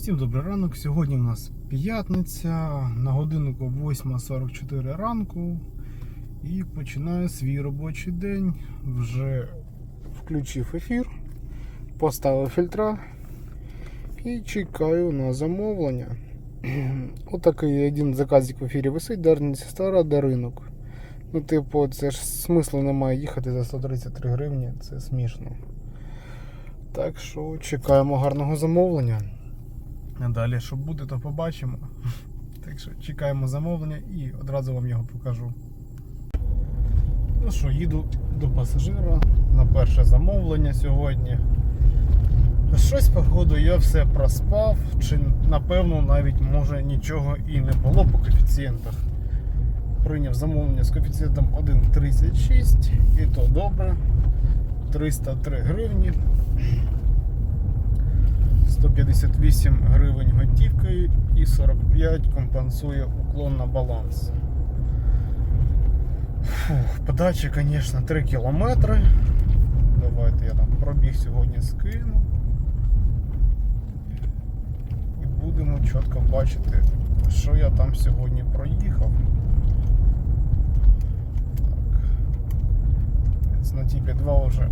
Всім добрий ранок. Сьогодні у нас п'ятниця, на годиннику 8.44 ранку. І починаю свій робочий день. Вже включив ефір, поставив фільтра і чекаю на замовлення. Отакий один заказик в ефірі висить, Дарниця стара до ринок. Ну, типу, це ж смислу немає їхати за 133 гривні, це смішно. Так що чекаємо гарного замовлення. Далі, що буде, то побачимо. Так що чекаємо замовлення і одразу вам його покажу. Ну що, їду до пасажира на перше замовлення сьогодні. Щось, походу, я все проспав, чи напевно навіть може нічого і не було по коефіцієнтах. Прийняв замовлення з коефіцієнтом 1,36 і то добре. 303 гривні. 158 гривень готівкою і 45 компенсує уклон на баланс. Фух, подача, звісно, 3 кілометри. Давайте я там пробіг сьогодні скину. І будемо чітко бачити, що я там сьогодні проїхав. Так. На тіпі 2 вже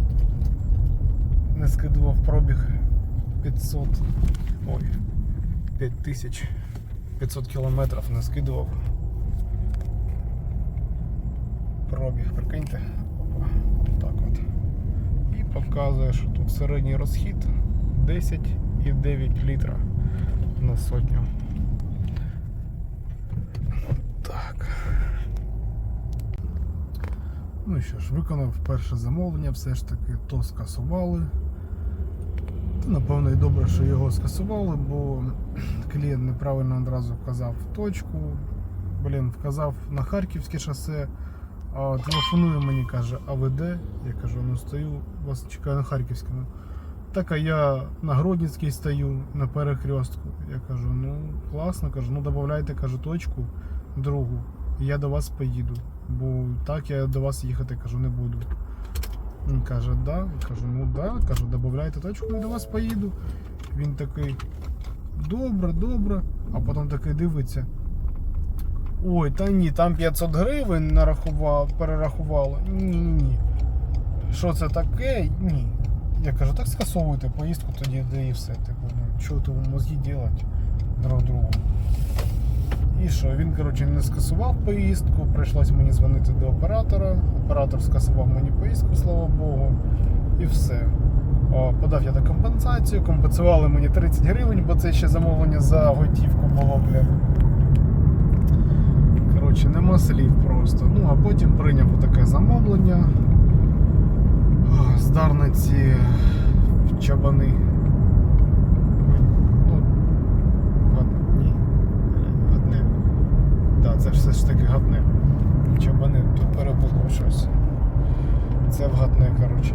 не скидував пробіг 500. Ой, 5500 кілометрів не скидував. Пробіг, прикиньте. Опа, так от. І показує, що тут середній розхід 10,9 літра на сотню. Так. Ну що ж, виконав перше замовлення, все ж таки то скасували. Напевно, і добре, що його скасували, бо клієнт неправильно одразу вказав точку. Блін, вказав на Харківське шосе, а телефонує мені, каже, а ви де? Я кажу, ну стою, вас чекаю на Харківському. Так, а я на Гродницькій стою на перехрестку. Я кажу, ну класно, кажу, ну додавайте, кажу, точку другу, і я до вас поїду. Бо так я до вас їхати кажу, не буду. Він каже, да. Я кажу, ну да. Кажу, додавайте точку, я до вас поїду. Він такий, добре, добре. А потім такий дивиться. Ой, та ні, там 500 гривень нарахував, перерахувало. Ні, ні, ні. Що це таке? Ні. Я кажу, так скасовуйте поїздку тоді, де і все. Типу, ну, що то мозги делать друг другу. І що, він, коротше, не скасував поїздку, прийшлось мені дзвонити до оператора. Оператор скасував мені поїздку, слава Богу, і все. О, подав я на компенсацію, компенсували мені 30 гривень, бо це ще замовлення за готівку було, бля. Коротше, нема слів просто. Ну, а потім прийняв таке замовлення. О, З Дарниці Чабани. Ну, Гат- ні, Гатне. Так, це все ж таки гатне. Чабани тут перепутав щось. Це в гатне, коротше.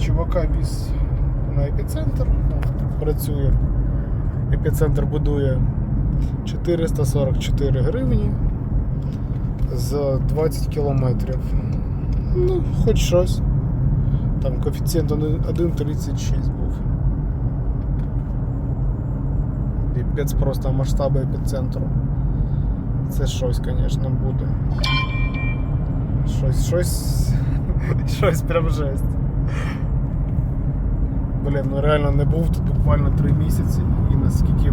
Чувака віз на епіцентр, ну, працює. Епіцентр будує 444 гривні за 20 кілометрів. Ну, хоч щось. Там коефіцієнт 1,36 був. Піпець просто масштаби епіцентру. Це щось, звісно, буде. Щось, щось. Щось прям жесть. Блін, ну реально не був тут буквально 3 місяці і наскільки.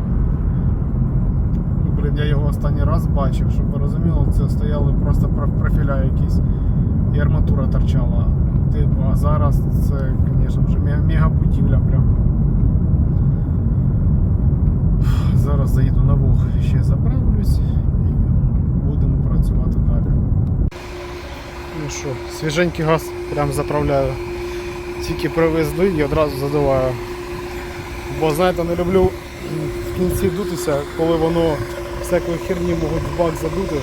Ну, блін, я його останній раз бачив, щоб ви розуміли, це стояли просто про- профіля якісь. І арматура торчала. Типу, а зараз це, звісно, вже мега будівля прям. Зараз заїду на Вог, ще заправлюсь працювати далі. Ну що, свіженький газ прям заправляю. Тільки привезли і одразу задуваю. Бо знаєте, не люблю в кінці дутися, коли воно всякої херні можуть в бак задути.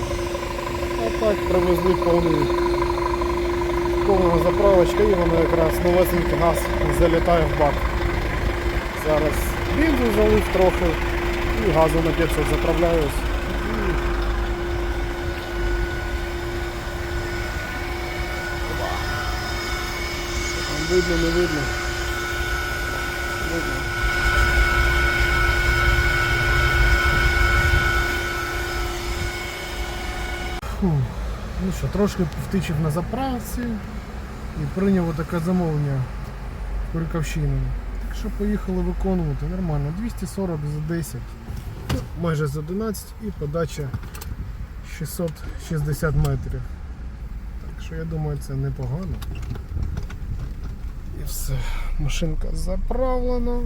А так привезли повний, повна заправочка і воно якраз новесенький газ залітає в бак. Зараз бензин залив трохи і газу на 500 заправляюсь. Видно, не видно. Видно. Фу. Ну що, трошки втичив на заправці і прийняв таке замовлення Куркавщини. Так що поїхали виконувати, нормально. 240 за 10, ну, майже за 11 і подача 660 метрів. Так що я думаю це непогано. Все. Машинка заправлена.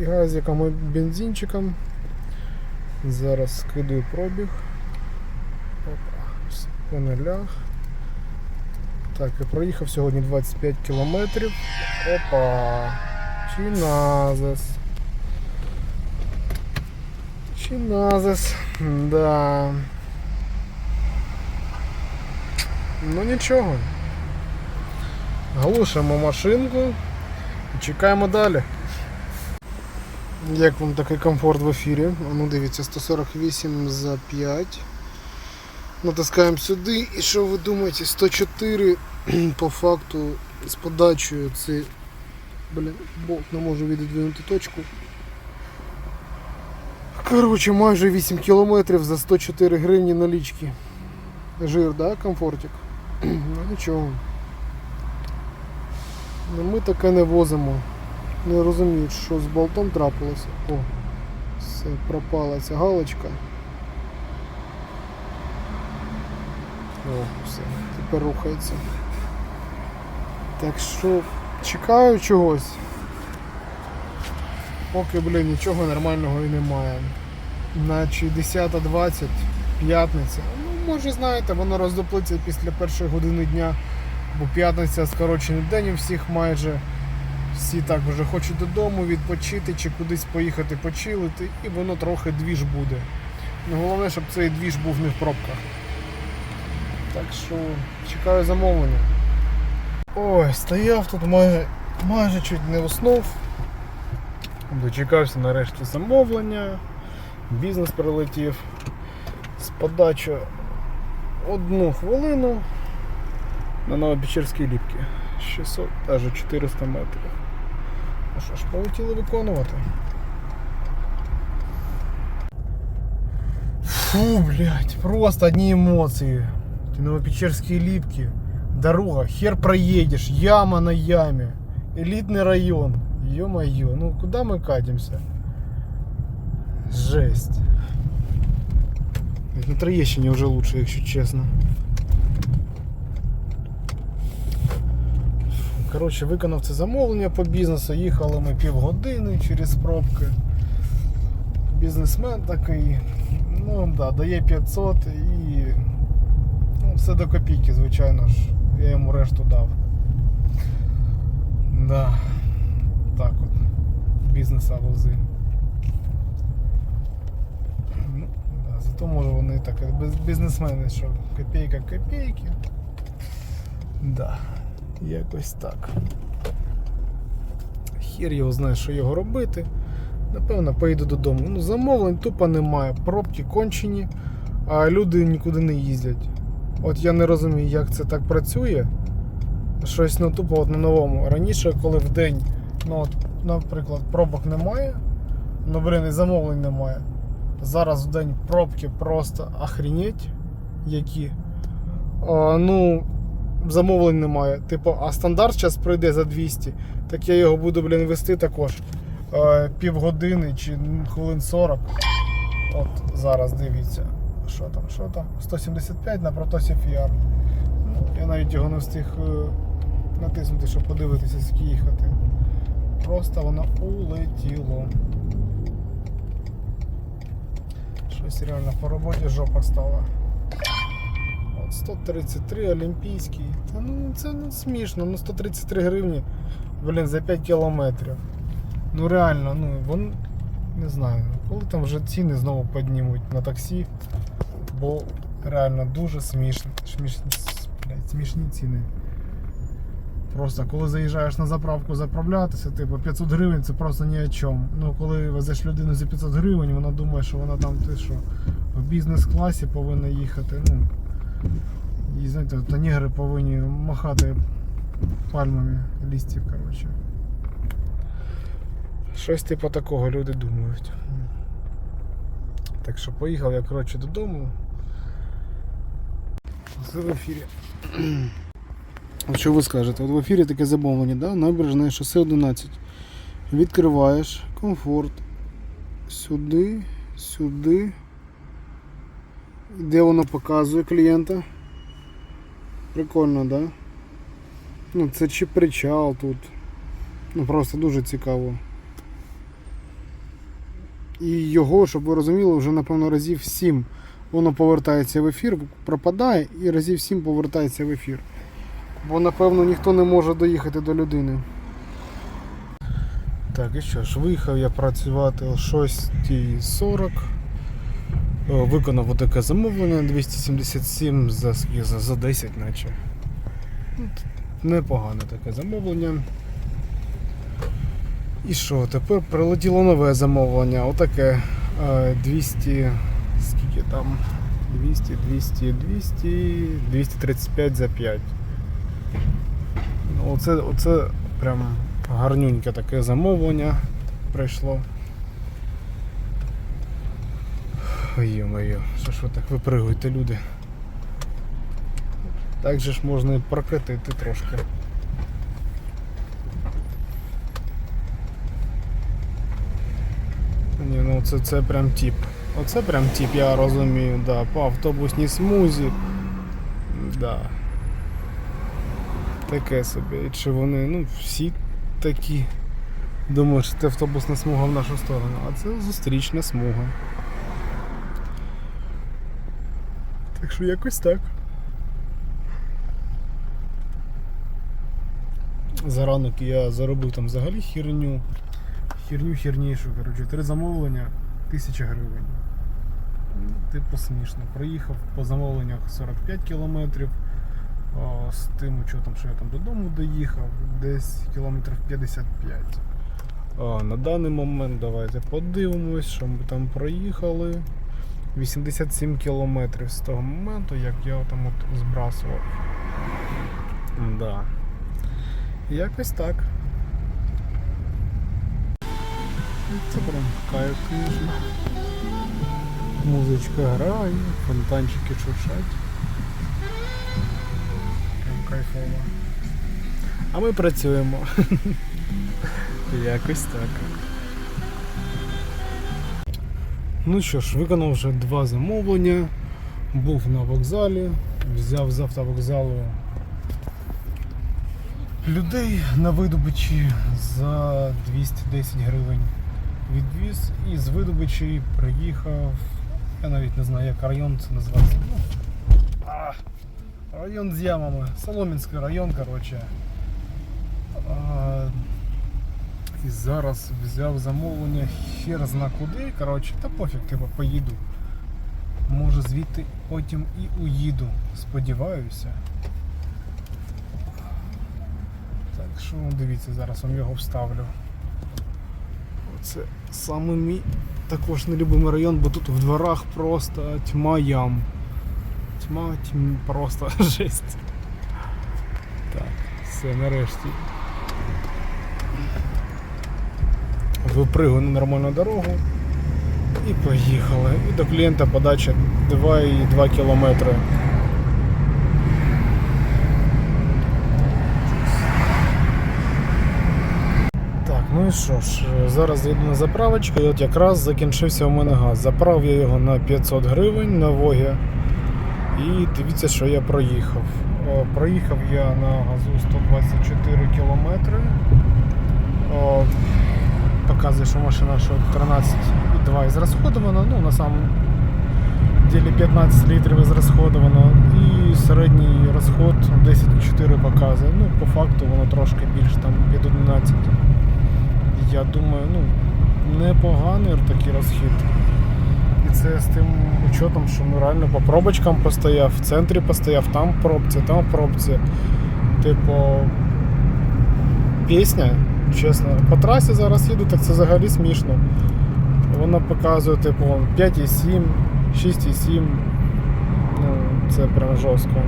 І газиком і бензинчиком. Зараз скидую пробіг. Опа, все по нулях. Так, і проїхав сьогодні 25 кілометрів. Опа! Чиназес. Чиназес. Да. Ну нічого. Глушимо машинку і чекаємо далі. Як вам такий комфорт в ефірі? Ну дивіться, 148 за 5. Натискаємо сюди і що ви думаєте? 104 по факту з подачею це. Блін, болт не можу віддвинути точку. Коротше, майже 8 кілометрів за 104 гривні налічки. Жир, да, комфортик? Ну нічого. Ну, ми таке не возимо. Не розуміють, що з болтом трапилося. О, все, пропала ця галочка. О, все, тепер рухається. Так що чекаю чогось. Поки, блін, нічого нормального і немає. Наче 10.20, п'ятниця. Ну, може, знаєте, воно роздоплиться після першої години дня, бо п'ятниця скорочений день у всіх майже. Всі так вже хочуть додому відпочити чи кудись поїхати почилити, і воно трохи двіж буде. Ну, головне, щоб цей двіж був не в пробках. Так що чекаю замовлення. Ой, стояв тут майже, майже чуть не уснув. Дочекався нарешті замовлення. Бізнес прилетів з подачі одну хвилину на Новопечерській ліпці. 600, навіть 400 метрів. Ну що ж, полетіли виконувати. Фу, блядь, просто одни эмоции. Эти Новопечерские липки. Дорога, хер проедешь, яма на яме. Элитный район. Ё-моё, ну куда мы катимся? Жесть. На Троещине уже лучше, якщо чесно. Коротше, виконав це замовлення по бізнесу. Їхали ми півгодини через пробки. Бізнесмен такий, ну да, дає 500 і ну, все до копійки, звичайно ж. Я йому решту дав. Да. Так от. Бізнеса вози. Ну, зато може вони так, бізнесмени, що копійка копійки. Да. Якось так. Хір його знає, що його робити. Напевно, поїду додому. Ну, замовлень тупо немає. Пробки кончені, а люди нікуди не їздять. От я не розумію, як це так працює. Щось ну, тупо от на новому. Раніше, коли в день, ну, от, наприклад, пробок немає, ну, блін, і замовлень немає. Зараз в день пробки просто охренеть, які. А, ну, замовлень немає. Типу, а стандарт зараз пройде за 200, так я його буду, блін, вести також е, півгодини чи хвилин 40. От зараз дивіться. Що там, що там? 175 на протосі FR. Ну, я навіть його не встиг е, натиснути, щоб подивитися, скільки їхати. Просто воно улетіло. Щось реально по роботі жопа стала. От 133 олімпійський. Та ну це ну, смішно, ну 133 гривні, блін, за 5 кілометрів. Ну реально, ну вон не знаю, коли там вже ціни знову піднімуть на таксі, бо реально дуже смішно. Смішні, блядь, смішні ціни. Просто коли заїжджаєш на заправку заправлятися, типу 500 гривень це просто ні о чому. Ну коли везеш людину за 500 гривень, вона думає, що вона там ти що, в бізнес-класі повинна їхати. Ну, і знаєте, то негри повинні махати пальмами листів, коротше. Щось типу такого люди думають. Так що поїхав я коротше додому. Це в ефірі. А що ви скажете? От в ефірі таке замовлення, да? набережне шосе 11. Відкриваєш комфорт. Сюди, сюди. Де воно показує клієнта? Прикольно, да? Ну, це чи причал тут. Ну просто дуже цікаво. І його, щоб ви розуміли, вже напевно разів 7 воно повертається в ефір, пропадає і разів 7 повертається в ефір. Бо напевно ніхто не може доїхати до людини. Так, і що ж, виїхав я працювати о 6.40. О, Виконав отаке замовлення 277 за, за, за 10 наче. Непогане таке замовлення. І що, тепер прилетіло нове замовлення, отаке е, 200, скільки там? 200, 200, 200, 235 за 5. Ну, Оце, оце прям гарнюньке таке замовлення прийшло. Йо-моє, що ж ви так випригуєте, люди? Так же ж можна і прокатити трошки. Ні, ну це, це прям тип. Оце прям тип, я розумію, да, по автобусній смузі. Да. Таке собі. І чи вони, ну, всі такі. Думаю, що це автобусна смуга в нашу сторону, а це зустрічна смуга. Так що якось так. За ранок я заробив там взагалі херню. Херню хернішу, коротше, три замовлення, тисяча гривень. Типу смішно. Проїхав по замовленнях 45 кілометрів. З тим учетом, що я там додому доїхав, десь кілометрів 55. О, на даний момент давайте подивимось, що ми там проїхали. 87 кілометрів з того моменту, як я там от збрасував. Да. Якось так. Це прям кайф, звісно. Музичка грає, фонтанчики шуршать. Прям кайфово. А ми працюємо. Якось так. Ну що ж, виконав вже два замовлення. Був на вокзалі, взяв з автовокзалу людей на видобичі за 210 гривень відвіз і з видобичі приїхав. Я навіть не знаю, як район це називається. Ну, а, район з ямами. Соломінський район, коротше. І зараз взяв замовлення хер зна куди. Коротше, та пофіг, типу, поїду. Може звідти потім і уїду. Сподіваюся. Так що дивіться, зараз вам його вставлю. Це саме мій також нелюбимий район, бо тут в дворах просто тьма ям. Тьма, тьм, просто жесть. Так, все, нарешті. Випригую на нормальну дорогу і поїхали. І до клієнта подача 2,2 кілометри. Так, ну і що ж, зараз їду на заправочку, і от якраз закінчився у мене газ. Заправив я його на 500 гривень на Вогі. І дивіться, що я проїхав. Проїхав я на газу 124 кілометри. Показує, що машина що 13,2 ізрасходована, ну на самом деле 15 літрів ізрасходовано і середній розход 10,4 показує. Ну, по факту воно трошки більше, там під 11. Я думаю, ну, непоганий такий розхід. І це з тим учетом, що ну, реально по пробочкам постояв, в центрі постояв, там пробці, там пробці. Типу, пісня, чесно, по трасі зараз їду, так це взагалі смішно. Вона показує, типу, 5,7, 6,7. Ну, це прям жорстко.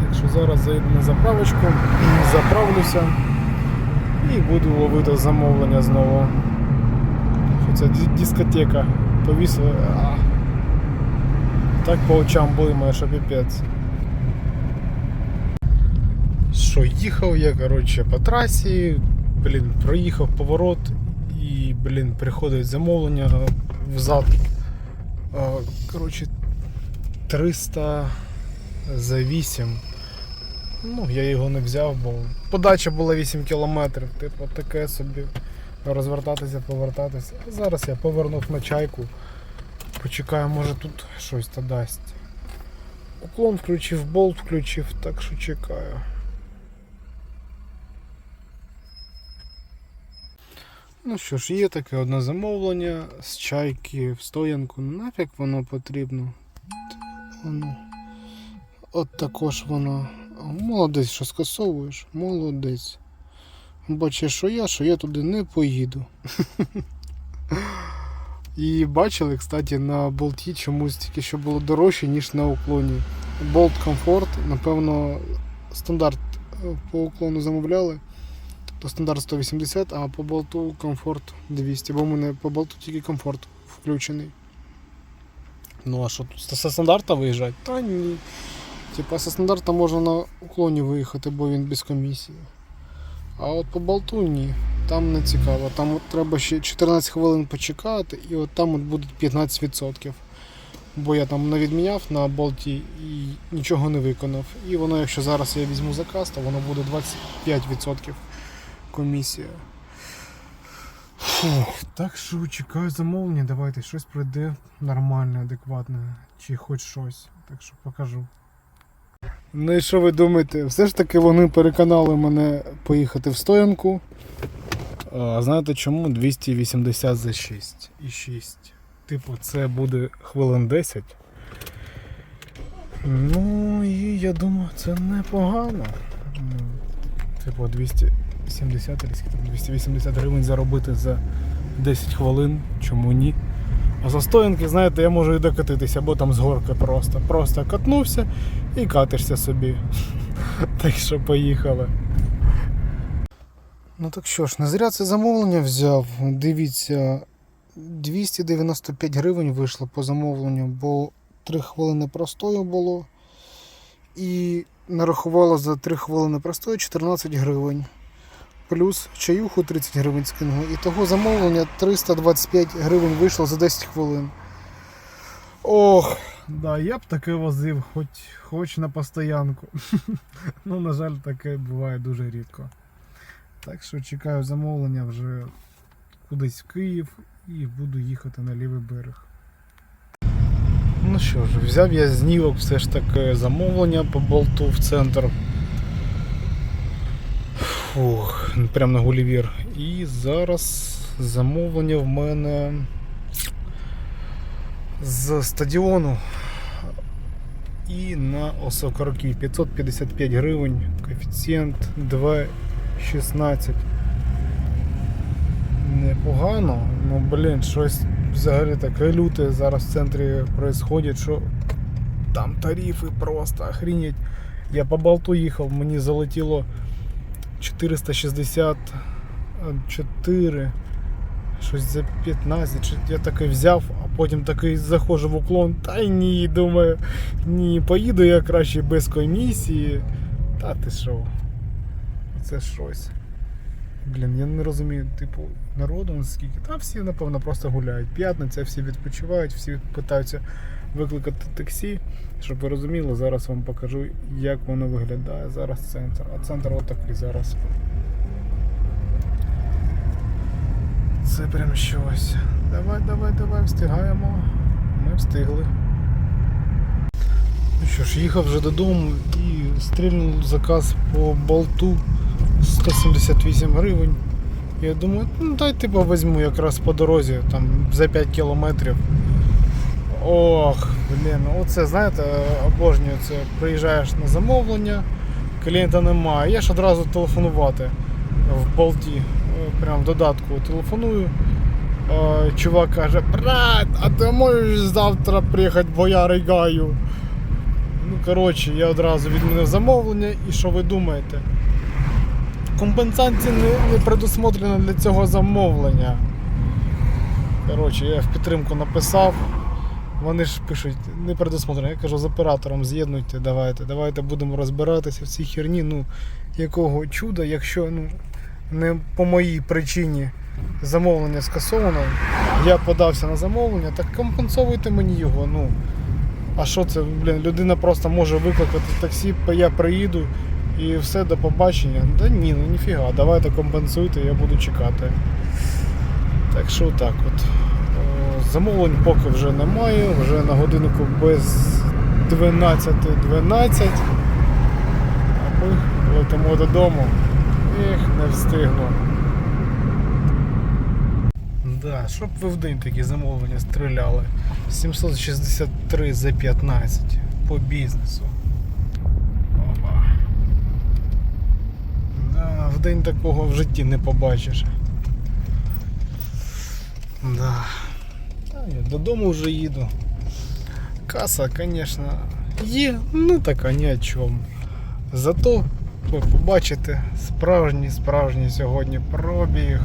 Так що зараз заїду на заправочку, заправлюся і буду ловити замовлення знову. Що це дискотека. Повісили. Так по очам блимає, що піпець. Що, їхав я, коротше, по трасі, блін, проїхав поворот і, блін, приходить замовлення взад. Коротше, 300 за 8. Ну, я його не взяв, бо подача була 8 кілометрів. Типу, таке собі розвертатися, повертатися. А зараз я повернув на чайку. Почекаю, може тут щось та дасть. Уклон включив, болт включив, так що чекаю. Ну що ж, є таке одне замовлення з чайки в стоянку. Нафіг воно потрібно. Воно. От також воно. Молодець, що скасовуєш, молодець. Бачиш, що я, що я туди не поїду. І бачили, кстати, на болті чомусь тільки що було дорожче, ніж на уклоні. Болт комфорт, напевно, стандарт е, по уклону замовляли. То стандарт 180, а по болту комфорт 200, бо в мене по болту тільки комфорт включений. Ну а що тут зі стандарта виїжджати? Та ні. Типа зі стандарта можна на уклоні виїхати, бо він без комісії. А от по болту ні. Там не цікаво. Там от треба ще 14 хвилин почекати, і от там от буде 15%. Бо я там не відміняв на болті і нічого не виконав. І воно, якщо зараз я візьму заказ, то воно буде 25% комісія. Фух, так що чекаю замовлення, давайте щось пройде нормальне, адекватне, чи хоч щось. Так що покажу. Ну і що ви думаєте? Все ж таки вони переконали мене поїхати в стоянку. А Знаєте чому? 280 за 6 і 6. Типу, це буде хвилин 10. Ну і я думаю, це непогано. Ну, типу 200. 70 там 280 гривень заробити за 10 хвилин, чому ні. А за стоянки, знаєте, я можу і докатитися, або там з горки просто. Просто катнувся і катишся собі. Так що поїхали. Ну так що ж, не зря це замовлення взяв. Дивіться, 295 гривень вийшло по замовленню, бо 3 хвилини простою було. І нарахувало за 3 хвилини простою 14 гривень. Плюс чаюху 30 гривень скинули. І того замовлення 325 гривень вийшло за 10 хвилин. Ох, да, я б таке возив, хоч, хоч на постоянку. ну, на жаль, таке буває дуже рідко. Так що чекаю замовлення вже кудись в Київ і буду їхати на лівий берег. Ну що ж, взяв я з Нівок все ж таки замовлення по болту в центр. Фух, прямо на Гулівір. І зараз замовлення в мене з стадіону і на Осокорки 555 гривень, коефіцієнт 2,16. Непогано, ну блін, щось взагалі таке люте зараз в центрі відбувається, що там тарифи просто охренеть. Я по болту їхав, мені залетіло 464, щось за 15. Я такий взяв, а потім такий заходжу в уклон. Та й ні, думаю, ні, поїду я краще без комісії. Та ти що? Це щось. Блін, я не розумію, типу, народу наскільки. Та всі, напевно, просто гуляють. П'ятниця, всі відпочивають, всі питаються викликати таксі. Щоб ви розуміли, зараз вам покажу, як воно виглядає. Зараз центр. А центр отакий зараз. Це прям щось. Давай, давай, давай, встигаємо. Ми встигли. Ну що ж, їхав вже додому і стрільнув заказ по болту 178 гривень. Я думаю, ну дай типу візьму якраз по дорозі, там за 5 кілометрів. Ох, блін, ну оце, знаєте, обожнюю це. Приїжджаєш на замовлення, клієнта немає. Я ж одразу телефонувати в болті. Е, Прям в додатку телефоную. Е, Чувак каже, брат, а ти можеш завтра приїхати, бо я ригаю. Ну, коротше, я одразу відмінив замовлення і що ви думаєте? Компенсація не, не предусмотрена для цього замовлення. Коротше, я в підтримку написав. Вони ж пишуть, не предусмотрено. Я кажу, з оператором з'єднуйте, давайте, давайте будемо розбиратися в цій херні. Ну, якого чуда, якщо ну, не по моїй причині замовлення скасовано, я подався на замовлення, так компенсуйте мені його. Ну, а що це, блін, людина просто може викликати таксі, я приїду і все, до побачення. Да ні, ну ніфіга, давайте компенсуйте, я буду чекати. Так що так от. Замовлень поки вже немає, вже на годиннику без 12.12. А ми летимо додому. Ех, не встигну. Да, щоб ви в день такі замовлення стріляли. 763 за 15 по бізнесу. Опа. Да, в день такого в житті не побачиш. Да. Я додому вже їду. Каса, звісно, є, ну така ні о чому. Зато ви побачите справжній, справжній сьогодні пробіг.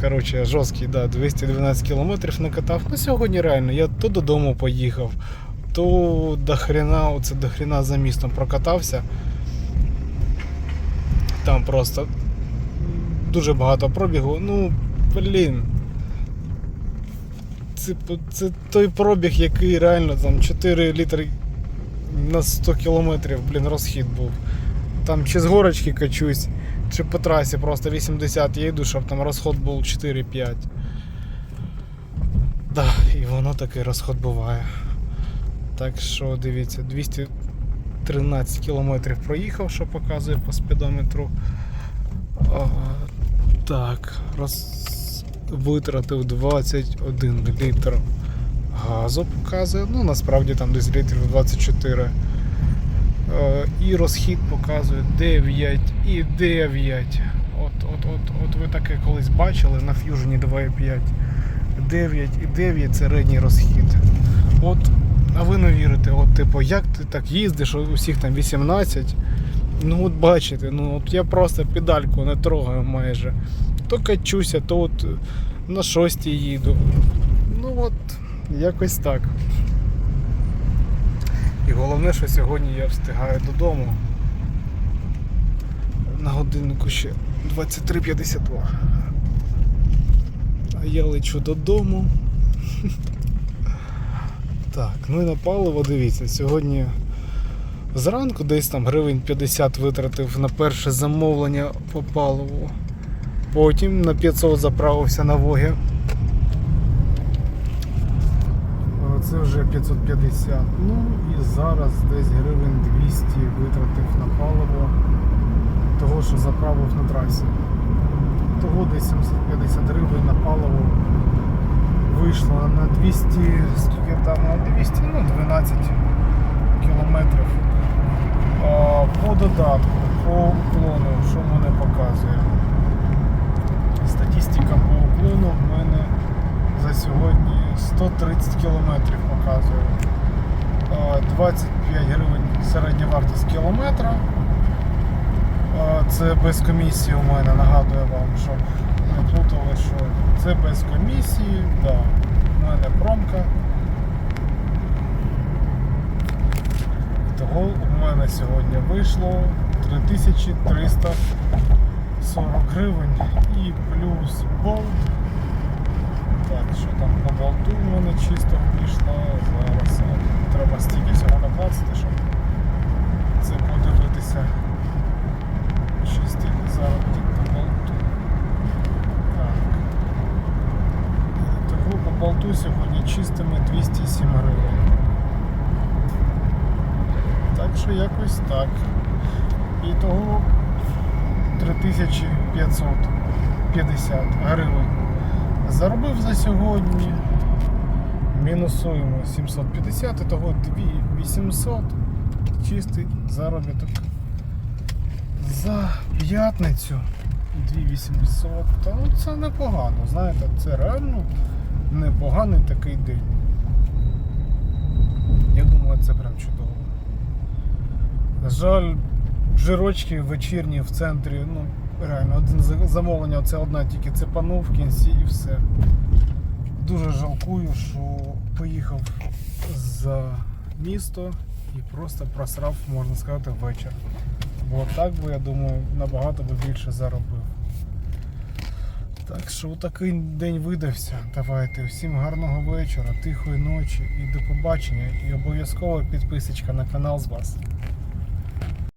Коротше, жорсткий, да, 212 кілометрів накатав. Ну сьогодні реально, я то додому поїхав, то до хрена, оце до хрена за містом прокатався. Там просто дуже багато пробігу. Ну, блін. Це, це той пробіг, який реально там 4 літри на 100 кілометрів, блін, розхід був. Там чи з горочки качусь, чи по трасі просто 80 їду, щоб там розход був 4-5. Да, і воно такий розход буває. Так що дивіться, 213 кілометрів проїхав, що показує по спідометру. А, так, роз... витратив 21 літр газу показує. Ну, насправді там десь літрів 24. Е, І розхід показує 9 і 9. От, от, от, от ви таке колись бачили на Fusion 2.5. 9 і 9 це середній розхід. От, а ви не вірите, от, типу, як ти так їздиш, у всіх там 18. Ну от бачите, ну от я просто педальку не трогаю майже. То качуся, то от на шостій їду. Ну от, якось так. І головне, що сьогодні я встигаю додому. На годиннику ще 23.52. А я лечу додому. Так, ну і на паливо дивіться, сьогодні зранку десь там гривень 50 витратив на перше замовлення по паливу. Потім на 500 заправився на Вогі. Це вже 550. Ну і зараз десь гривень 200 витратив на паливо того, що заправив на трасі. Того десь 750 гривень на паливо вийшло на 200, скільки там на 200, ну 12 кілометрів. А, По додатку, по уклону, що мене показує. Статистика по уклону в мене за сьогодні 130 кілометрів показує. 25 гривень середня вартість кілометра. Це без комісії у мене, нагадую вам, щоб не плутали, що це без комісії, да. у мене промка. Того у мене сьогодні вийшло 3340 гривень і плюс болт. Так, що там по болту в мене чисто вийшло. Зараз треба стільки всього накласти, щоб це подивитися. Чистий заробіток по болту. Так. Того по болту сьогодні чистими 207 гривень. Так що якось так. І того 3550 гривень. Заробив за сьогодні. Мінусуємо 750, і того 2800 чистий заробіток. За п'ятницю 2800. Та ну це непогано, знаєте, це реально непоганий такий день. Я думаю, це прям чудово. Жаль, жирочки вечірні в центрі, ну, реально, один замовлення, це одна тільки цепанув в кінці і все. дуже жалкую, що поїхав за місто і просто просрав, можна сказати, вечір. Бо так би, я думаю, набагато би більше заробив. Так що такий день видався. Давайте всім гарного вечора, тихої ночі і до побачення. І обов'язково підписочка на канал з вас.